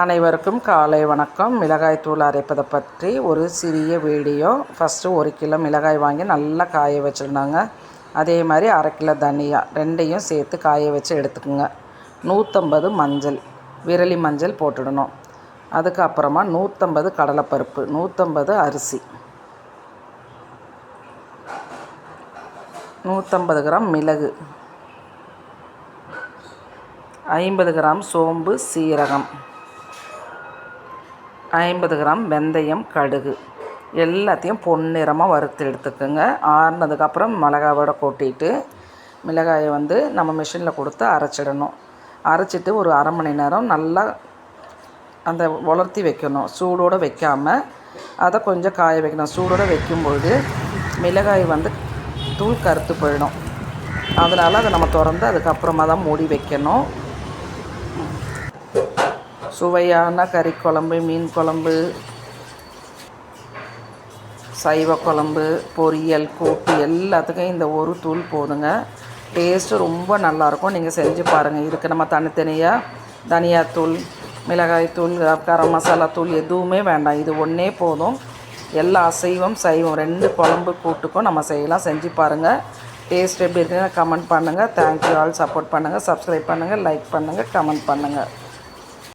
அனைவருக்கும் காலை வணக்கம். மிளகாய் தூள் அரைப்பதை பற்றி ஒரு சிறிய வீடியோ. ஃபஸ்ட்டு ஒரு கிலோ மிளகாய் வாங்கி நல்லா காய வச்சுருந்தாங்க. அதே மாதிரி அரை கிலோ தனியா ரெண்டையும் சேர்த்து காய வச்சு எடுத்துக்கோங்க. நூற்றம்பது மஞ்சள் விரலி மஞ்சள் போட்டுடணும். அதுக்கப்புறமா நூற்றம்பது கடலைப்பருப்பு நூற்றம்பது அரிசி. நூற்றம்பது கிராம் மிளகு. ஐம்பது கிராம் சோம்பு சீரகம். ஐம்பது கிராம் வெந்தயம் கடுகு. எல்லாத்தையும் பொன்னிறமாக வறுத்து எடுத்துக்கோங்க. ஆறுனதுக்கப்புறம் மிளகாவோட கொட்டிட்டு மிளகாயை வந்து நம்ம மிஷினில் கொடுத்து அரைச்சிடணும். அரைச்சிட்டு ஒரு அரை மணி நேரம் நல்லா அந்த உலர்த்தி வைக்கணும். சூடோடு வைக்காமல் அதை கொஞ்சம் காய வைக்கணும். சூடோடு வைக்கும்பொழுது மிளகாய் வந்து தூள் கருத்து போயிடும். அதனால் அதை நம்ம திறந்து அதுக்கப்புறமா தான் மூடி வைக்கணும். சுவையான கறி குழம்பு மீன் குழம்பு சைவ குழம்பு பொரியல் கூட்டு எல்லாத்துக்கும் இந்த ஒரு தூள் போதுங்க. டேஸ்ட்டு ரொம்ப நல்லாயிருக்கும். நீங்கள் செஞ்சு பாருங்கள் இதுக்கு நம்ம தனித்தனியாக தனியாத்தூள் மிளகாய் தூள் கரம் மசாலா தூள் எதுவுமே வேண்டாம். இது ஒன்றே போதும். எல்லா அசைவம் சைவம் ரெண்டு குழம்பு கூட்டுக்கும் நம்ம செய்யலாம். செஞ்சு பாருங்கள் டேஸ்ட் எப்படி இருக்குன்னு கமெண்ட் பண்ணுங்கள் தேங்க்யூ ஆல் சப்போர்ட் பண்ணுங்கள் சப்ஸ்கிரைப் பண்ணுங்கள் லைக் பண்ணுங்கள் கமெண்ட் பண்ணுங்கள்